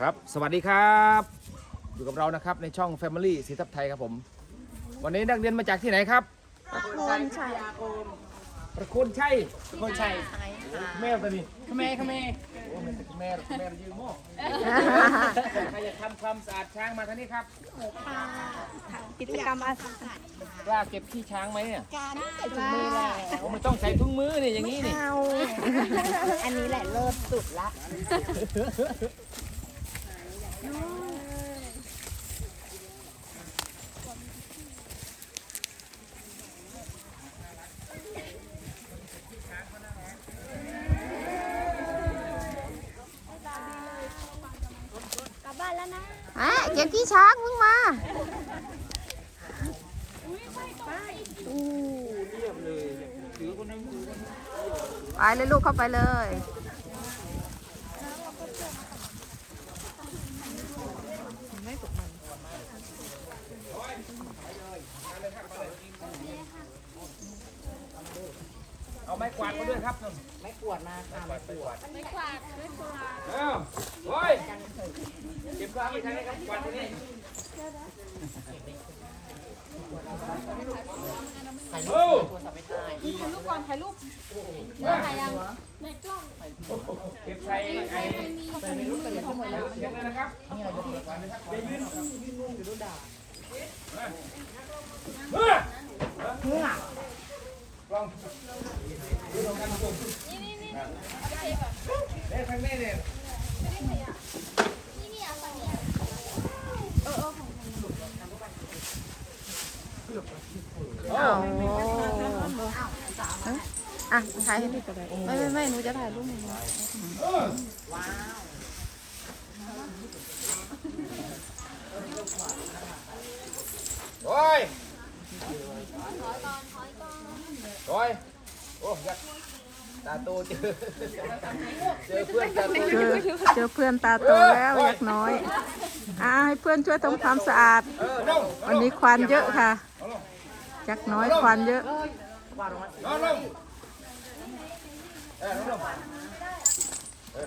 ครับ สวัสดีครับ อยู่กับเรานะครับในช่อง Family สีทับไทยครับผม วันนี้นักเรียนมาจากที่ไหนครับ คนชัยประคุณชัยคนชัยแม่ตัวนี้ขเมขเมโอ้แม่แม่แม่ยืมโม่ใครอยากทำความสะอาดช้างมาทางนี้ครับกิจกรรมอาสากล้าเก็บขี้ช้างไหมเนี่ยการใส่ถุงมือแหละผมไม่ต้องใส่ถุงมือนี่อย่างนี้นี่เอาอันนี้แหละเลิศสุดละกลั บบ้านแล้วนะอะเก็บขี้ช้างมึงมาไปเลยลูกเข้าไปเลย เอาไม้กวาดมาด้วยครับ ไม่กวดมาค่ะไม่กวด เอ้าโอ้ย ถ่าดไปทางนี้ครับกวาดที่นี่ถ่ายโอ้รูปถ่ายยังในกล้องเก็บใส่ไอ้ใส่ในรุ่นกันเลยทั้งหมดแล้วนะครับนี่เรายกเลิกไว้นะครับเฮ้ยมื่อ ลองดูตรงกันผมเล่นทางนี้เนี่ย เอา อะถ่ายให้พี่ก็ได้ไม่ไม่ไม่หนูจะถ่ายรูปหนูโอ้ยโอ้ยโอ้ยตาโตเจอเจอเพื่อนตาโตเจอเจอเพื่อนตาโตแล้วยักน้อยอะให้เพื่อนช่วยทำความสะอาด วันนี้ควันเยอะค่ะยักน้อยควันเยอะ น้องลงเออ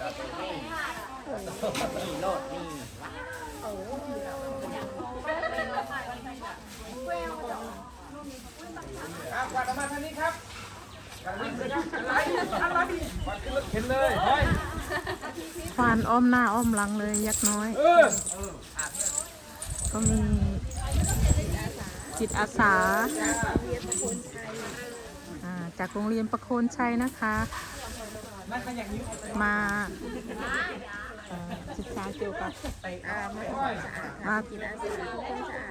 น้องลงนี่โลดนี่ครับกวาดออกมาทางนี้ครับกวาดวิ่งเลยครับอะไรอะไรกวาดขึ้นรถเข็นเลยเฮ้ยควันอ้อมหน้าอ้อมหลังเลยยักษ์น้อย เออก็มีจิตอาสาอ่า จากโรงเรียนประโคนชัยนะคะ มาเอ่อศึกษาเกี่ยวกับมา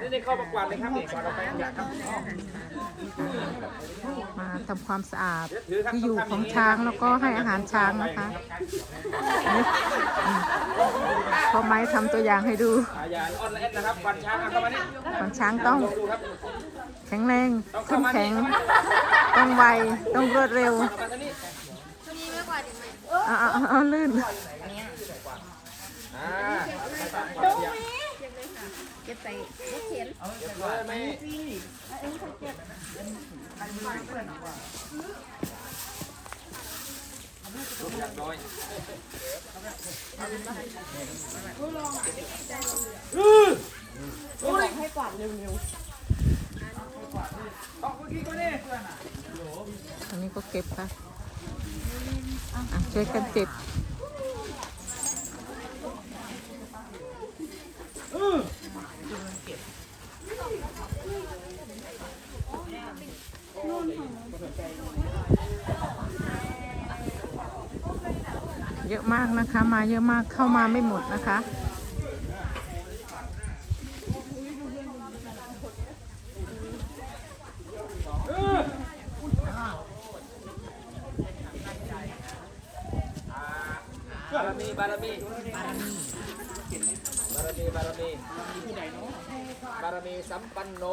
นี่นี่เข้ามากวาดเลยครับนี่กวาดออกไปขยะครับมาทำความสะอาดถือครับที่อยู่ของช้างแล้วก็ให้อาหารช้างนะคะนี่อืมพ่อไม้ทำตัวอย่างให้ดูอาญาออนไลน์นะครับกวาดช้างเอาเข้ามานี่ของช้างต้องลองดูครับ แข็งแรงเข้มแข็ง ต้องไว ต้องรวดเร็วเอามาทางนี้อ่าอ่าลื่นอ่าไปตามกวาดขยะเก็บใส่รถเข็นเรียบร้อยไหมลูกอยากน้อยให้กวาดเร็วๆต้ อันนี้ก็เก็บค่ะอะช่วยกันเก็บเยอะมากนะคะ มาเยอะมากเข้ามาไม่หมดนะคะ บาร มีบารมีบารมีบารมีบารมีบารมีสัมปันโน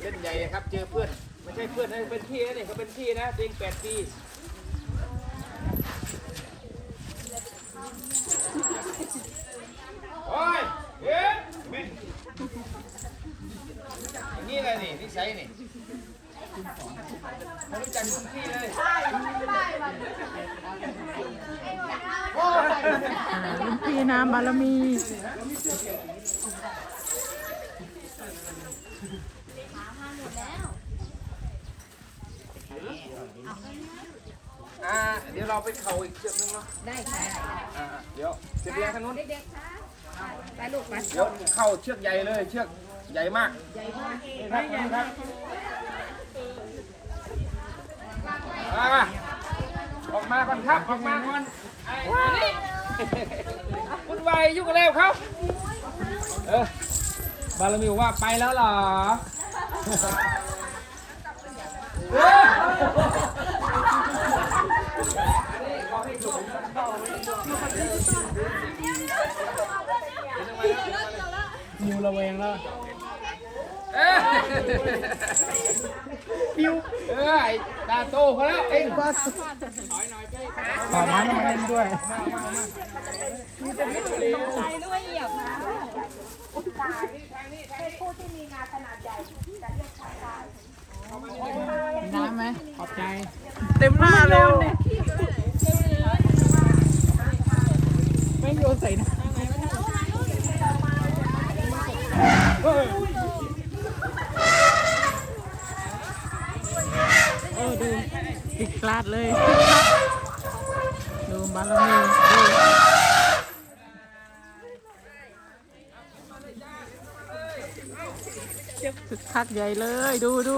เล่นใหญ่ครับเจอเพื่อนไม่ใช่เพื่อนนะเป็นพี่นะนี่เขาเป็นพี่นะเด็กแปดปีโอ้ยเอ๊ะนไหมอย่างนี่เลยนี่นิสัยนี่ รู้จักทุกที่เลยอ่ารุ่นพี่น้ำบารมีอ่าเดี๋ยวเราไปเข่าอีกเชือกนึงเนาะ ได้ค่ะอ่าเดี๋ยวเชือกเรียงทางนู้น เด็กๆคะไปลูกไปเดี๋ยวเข้าเชือกใหญ่เลย เชือกใหญ่มาก ใหญ่มากนี่ครับนี่ครับ มามาออกมาก่อนครับออกมาก่อนไอ้นี่คุณวายยุ่งกันแล้วครับเออบารมีบอกว่าไปแล้วเหรอเออมิวระแวงแล้วเออ ปิวเออไอ้ตาโตเขาแล้วเองต่อไม้มาเล่นด้วยน้ำไหมขอบใจ เต็มหน้าเร็วไม่โยนใส่นะ ออดูติดกลาดเลย ดูบารมีดูคึกคักใหญ่เลย ดูดู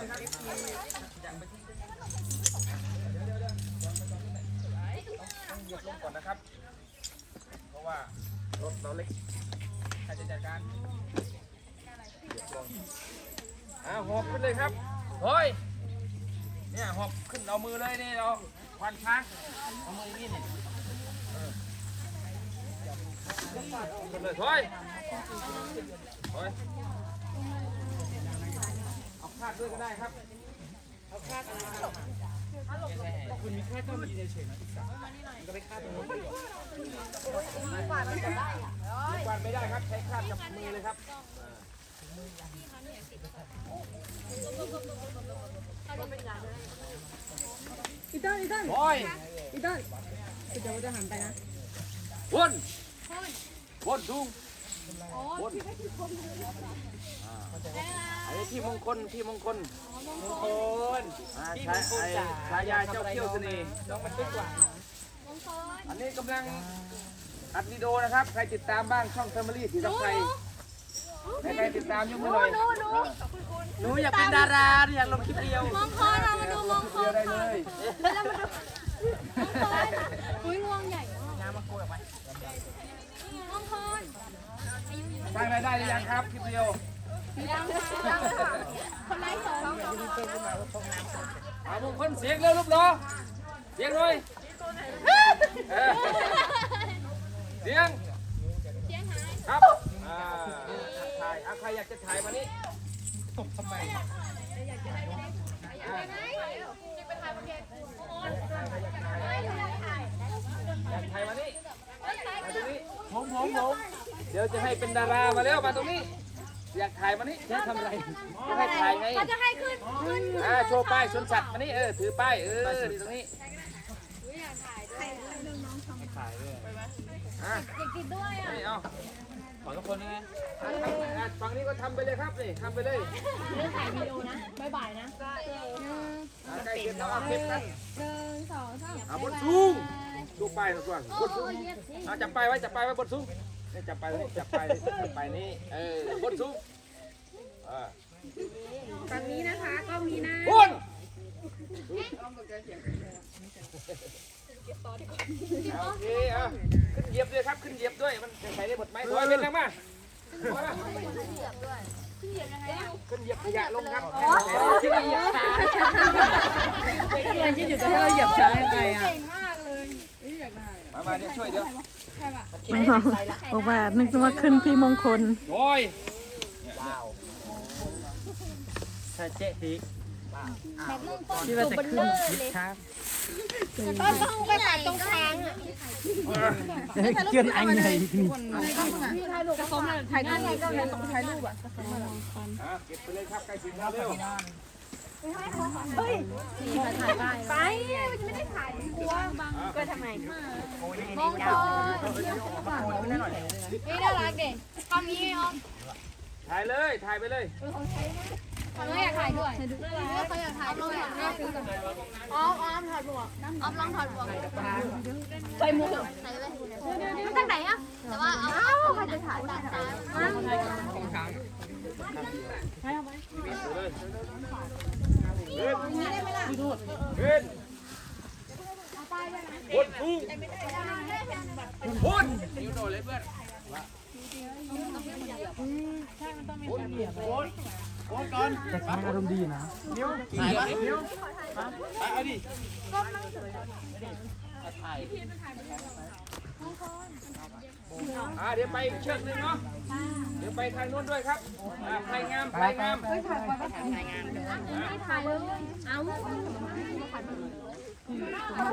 ต้องหยุดลงก่อนนะครับ เพราะว่ารถเราเล็กใครจะจัดการหยุดลงอ่าหอบขึ้นเลยครับเฮ้ยเนี่ยหอบขึ้นเอามือเลยนี่เราควันช้างเอามือนี่นี่ขึ้นเลยเฮ้ยเฮ้ย คาดด้วยก็ได้ครับคุณมีแค่ต้องมีเฉยๆนะอีกสักมันก็ไปฆ่าตรงนู้นดีกว่ากวาดไม่ได้ครับ ใช้คาดกับมือเลยครับอีต้นอีต้นโอ้ยอีต้นคุณจะว่าจะหันไปนะวนวนดุงวน อ่าไอ้พี่มงคลพี่มงคลมงคลอ่าพี่ใช้มงคลไอ้จ๋าฉายาเจ้าเขี้ยวเสน่ห์น้องมันตึ้งกว่าอันนี้กำลังอัดวิดีโอนะครับ ใครติดตามบ้างช่องเทอร์มารีสีสับไทยให้ใครติดตามยกมือหน่อยหนูอยากเป็นดาราอยากลงคลิปเดียวมองคอนเรามาดูมองคอเดียนวได้เลยอุ้ยงวงใหญ่มากน้ำมาโกยออกไปมองคอนสร้างรายได้หรือยังครับคลิปเดียวยังยัง เลยค่ะคนไร้สองอามงคลเสียงเร็วรูปรอเสียงหน่อยเออเสียงเสียงหายครับอ่าถ่ายอะใครอยากจะถ่ายมานี่ทำไมอะไหนไปถ่ายประเกศโอนอยากถ่ายมานี่มาตรงนี้ ผมผมผมเดี๋ยวจะให้เป็นดารามาแล้วมาตรงนี้ อยากถ่ายมานี่จะทำอะไรจะให้ถ่ายไงเขาจะให้ขึ้นขึ้นอ่าโชว์ป้ายสวนสัตว์มานี่เออถือป้ายเออนี่ตรงนี้อยากถ่ายด้วยถ่ายเลยอะอยากติดด้วยอะนี่เอาขอทุกคนนี่ไงอะทำอะฝั่งนี้ก็ทำไปเลยครับนี่ทำไปเลยเรื่องถ่ายวิดีโอนะบ๊ายบายนะหนึ่งอะใกล้เสร็จแล้วเอาเก็บกันหนึ่งสองสามอะบนสูงดูป้ายหน่อยก่อนบนสูงเย็บสิเอาจับป้ายไว้จับป้ายไว้บนสูง นี่จับป้ายไว้จับป้ายจับป้ายนี่เออบนสูงอ่าฝั่งนี้นะคะก็มีนะบนโอเคอะขึ้นเหยียบเลยครับขึ้นเหยียบด้วยมันจะใส่ได้หมดไหมถอยเป็นยังมาถอยมาขึ้นเหยียบขยะลงครับที่เหยียบช้าคิดอยู่จะให้เราเหยียบช้ายังไงอะมามาเดี๋ยวช่วยเดี๋ยว บอกว่านึกว่าขึ้นพี่มงคล โอ้ยถ้าเจ๊ทีแบบนุ่งต้นที่ว่าจะขึ้นยิบช้าต้นต้องไปตัดตรงช้างอะเกินอันใหญ่นี่ถ่ายรูปก็ถ่ายรูปก็เลยต้องถ่ายรูปอะอะเก็บไปเลยครับใกล้ถึงแล้วเร็ว ไปมันจะไม่ได้ถ่ายกลัวบางก็ทำไมมองคอนี่น่ารักเด็กทำนี้ออมถ่ายเลย ถ่ายไปเลยเขาอยากถ่ายด้วยเขาอยากถ่ายด้วยออมออมถอดหมวกออมลองถอดหมวกใส่หมวกใส่ไปมันตั้งไหนอะแต่ว่าเอาใครจะถ่ายตัดตาขึ้นขึ้น พุ่นพุ่งพุ่นนิ้วโดนเลยเพื่อนแต่ช้างอารมณ์ดีนะถ่ายปะนิ้วเอาดิ อ่าเดี๋ยวไปอีกเชือกหนึงเนาะ เดี๋ยวไปทางนู้นด้วยครับอ่าไปงามไปงามถ่ายเลยเอาเ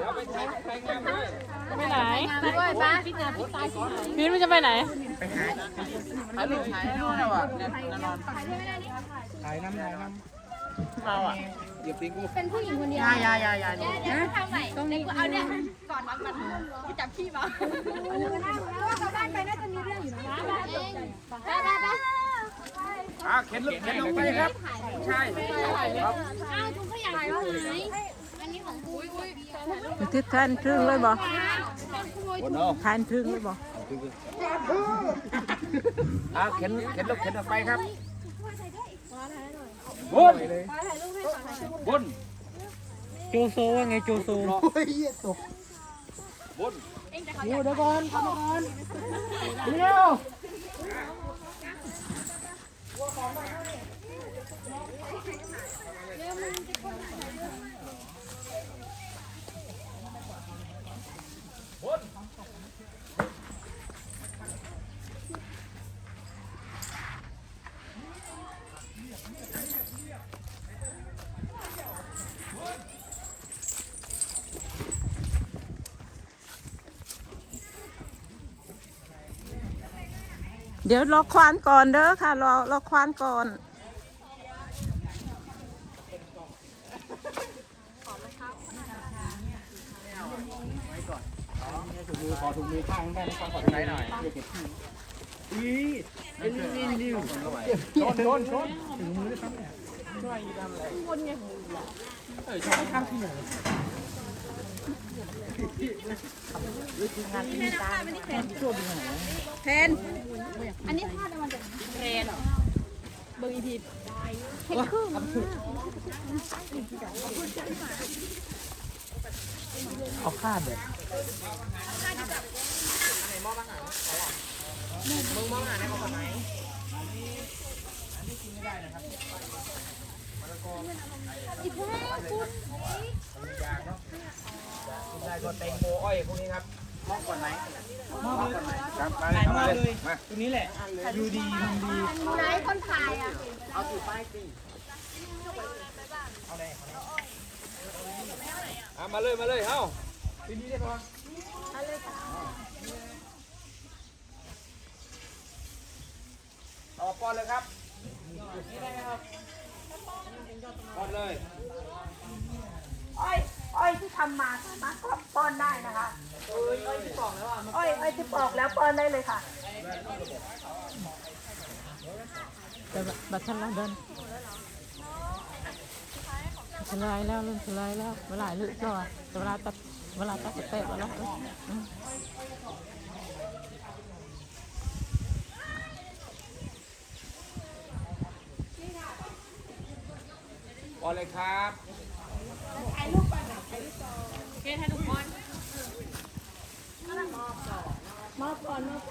ดี๋ยวไปถ่ายไปงามด้วย ไปไหนด้วยป้าพีทมันจะไปไหน ถ่ายรูปถ่ายให้นู่นนะวะเนี่ยนอนถ่ายน้ำถ่ายน้เห ยียบตีนกูเป็นผู้หญิงคนเดียวำยายายาเดี๋ยวเดี๋ยวทำใหม่ตรงนี้เอาเนี่ยก่อนมันมันกูจับขี้มาแล้วกลับบ้านไปน่าจะมีเรื่องอยู่นะไปไปไปอ่าเข็นลงเข็นลงไปครับ ใช่ครับอ้าวถุงขยะอยู่ไหนอันนี้ของกูอุ้ยทิศแทนทึ่งเลยบ่ต้นขโมยบนเอาแทนทึ่งเลยบ่อ่าเข็นเข็นลงเข็นออกไปครับ บนบนโจโซว่าไงโจโซบนเดี๋ยวก่อนทำก่อนเดี๋ยว เดี๋ยวรอควานก่อนเด้อค่ะ รอรอควานก่อนถุงมือขอถุงมือข้างได้นะครับขอถุงมือหน่อยเก็บที่อีนี่นี่นี่ชนชนชนถุงมือด้ครับเนี่ยช่วยทำอะไรวนไงเออชอบข้ามที่หน แทนอันนี้ท่าจะมันจะเอาคาดเลย อีกแค่คุณ ได้ก็แตงโมอ้อยพวกนี้ครับ มอบก่อนไหม ครับมา ถ่ายมอบ เล เลย ยมา ต รงนี้แหละ ดูดีมันดีไหนคนถ่ายอะอะมาเลยมาเลยเอ้าปีนี้เท่าไหร่ต่อป้อนเลยครับป้อนเลยอ้อยอ้อยที่ทำมาสามารถป้อนได้นะคะอ้อยอ้ที่ปอกแล้วอ้อยอ้อยที่ปอกแล้วป้อนได้เลยค่ะ แต่บัตรทันละเดินสลายแล้วเริ่มสลายแล้วเวลาลึกก็เวลาตัดเวลาตัดเตะเวลาอืมป้อนเลยครับมอบก่อนมอบ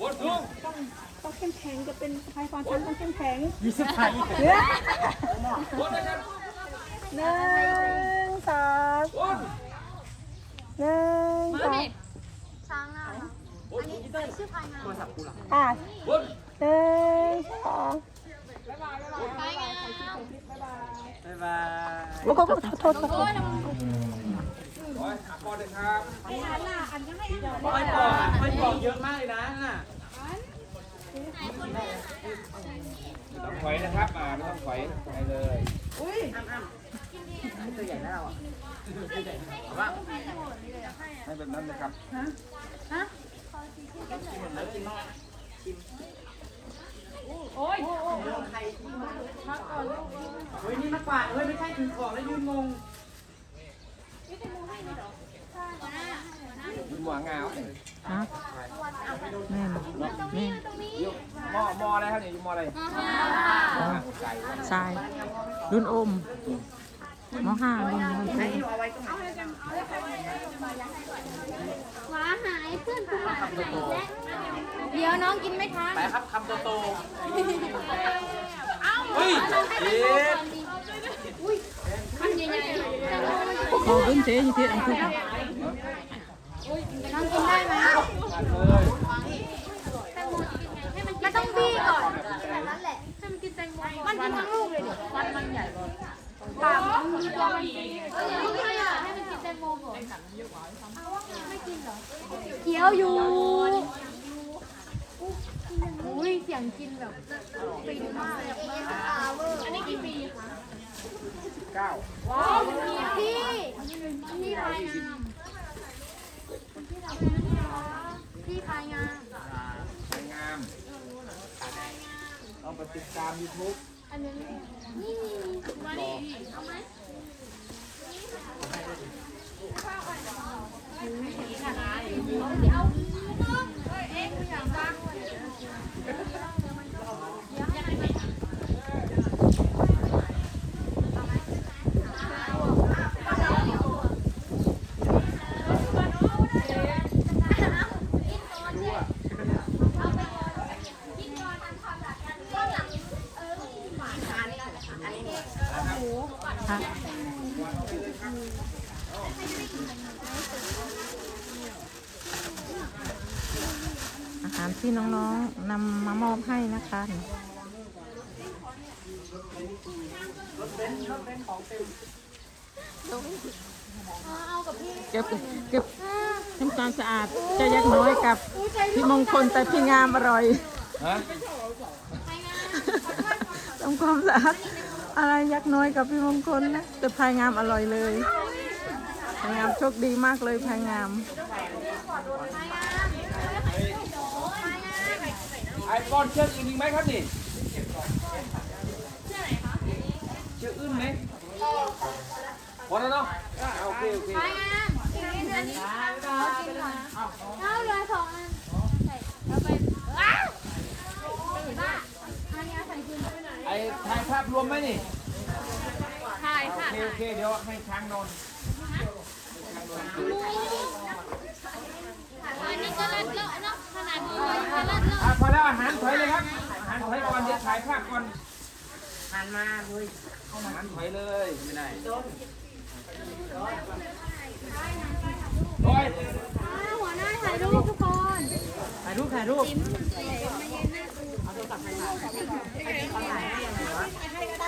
บนลุง ต้อง เข้มแข็งจะเป็นใครความฉันต้องเข้มแข็งยี่สิบไทยบนเลยครับหนึ่งสองบนหนึ่งสองช้างอะอันนี้ชื่อพายงามอะบนหนึ่งสองไปโอ้โหโทษโทษโทษโอ้ยอาปอนเลยครับอ้อยปอกอ้อยปอกเยอะมากเลยนะน่ะไม่ ต้องถอยนะครับอ่าไม่ต้องถอยไปเลยอุ้ยตัวใหญ่แล้วอะให้แบบนั้นนะครับเฮ้ยนี่มากกว่าเฮ้ยไม่ใช่ถือของแล้วยืนงงห มวงาวฮะแม่นแม่นอยู่มอมออะไรครับเนี่ยอยู่มออะไรไก่ทรายรุ่นอมมห้ารุ่นรุ่นอมหมาหายเพื่อนคุณหายไปไหนแล้วเดี๋ยวน้องกินไม่ทันไปครับคำโตเอ้าเฮ้ยให้มันโตก่อนดิอุ้ยมันใหญ่ๆอยู่ขอขึ้นเจ๊ยี่ที่อั นคือน้องกินได้ไหมเลยแตงโมกินไงให้มันไม่ต้องบี้ก่อนแบบนั้นแหละให้มันกินแตงโมมันกินทั้งลูกเลยดิวันมันใหญ่กว่าปากมันตัวมันเออไม่ใช่อะให้มันกินแตงโมก่อนไม่กินเหรอเคี้ยวอยู่อุ้ยเสียงกินแบบปีมากอันนี้กี่ปีคะเก้าพี่พี่พายงามพี่พายงาม สวยงาม ต้องไปติดตาม YouTube อันนี้นี่มาดิเอาไหมเอาเอ็กซ์อย่างบ้าง อาหารที่น้องๆนำมามอบให้นะคะเอากับพี่เก็บเก็บทำความสะอาดเจะยักน้อยกับพี่มงคลแต่พี่งามอร่อยฮะทำความสะอาด อะไรยักน้อยกับพี่มงคลนะแต่พายงามอร่อยเลยพายงามโชคดีมากเลยพายงามไอปอนเชือกอื่นอีกไหมครับนี่เชือกอื่นไหมพอแล้วเนาะอ่าโอเคโอเคพายงามกินอันนี้ขอกินก่อนเอาเหลือสองอันใส่เอาไปว้าวบ้าอันนี้ใส่คืน ไปไหนไอถ่ายภาพรวมไหมนี่ถ่ายโอค่ะเคโอเคเดี๋ยวให้ช้างนอนอันนี้ก็เลิศเลอะเนาะขนาดนี้ก็เลิศเลอะอะพอแล้วอาหารถอยเลยครับอาหารถอยก่อนเดี๋ยวถ่ายภาพก่อนหันมาเฮ้ยอาหารถอยเลยไม่ได้โอ้ยหัวหน้าถ่ายรูปทุกคนถ่ายรูปถ่ายรูป เ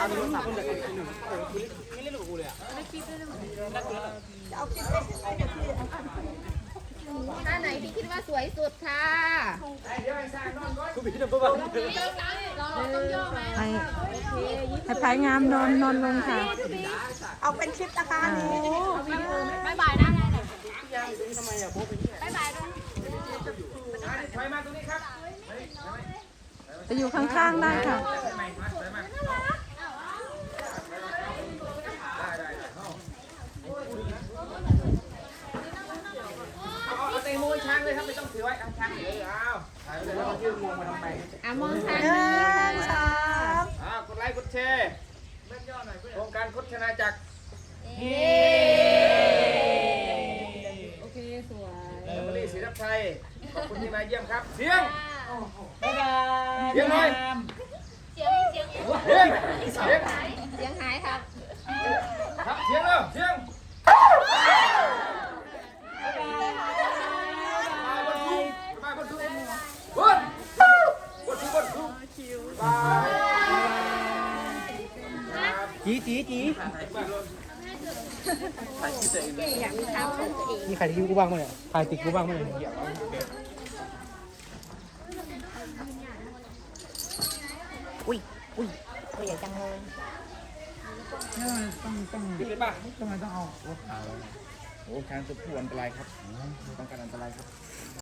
อาโทรศัพท์คนเดียวกันหนึ่งไม่เล่นกับกูเลยอะท่าไหนที่คิดว่าสวยสุดค่ะกูพี่เดิมปุ๊บอะเราต้องย่อไหมให้พายงามนอนนอนลงค่ะ เอาเป็นคลิปนะคะอันนี้บายบายนะทำไมอะโบ๊ะเป็นบายบายด้วยถอยมาตรงนี้ครับ จะอยู่ข้างๆได้ค่ะถอยมาถอยมาได้ได้เอาเตะมวยช้างเลยครับไม่ต้องถือไว้เอาช้างเลยเอาถ่ายไปเลยแล้วยืนงงมาทำไมอะมองทางหนึ่นี้งสองอ่ากดไลค์กดแชร์โครงการโฆษณาจักรโอเค สวย เอมิลี่ศรีรับชัยขอบคุณที่มาเยี่ยมครับ เสียง บ๊ายบายเสียงหน่อยเสียงเสียงเสียงเสียงเสียงหายครับ ครับเสียงเร็วเสียงมาบนทุกมาบนทุกบนบนทุกบนทุกบายจีจีจีบายมีใครที่กูบ้างมั้ยเนี่ยใครติดกูบ้างมั้ยเนี่ย อุ้ยอุ้ยตัวใหญ่จังเลยขึ้นเลยป่ะทำไมต้องเอารถขาวโอ้ช้างตัวผู้อันตรายครับ ต้องการอันตรายครับ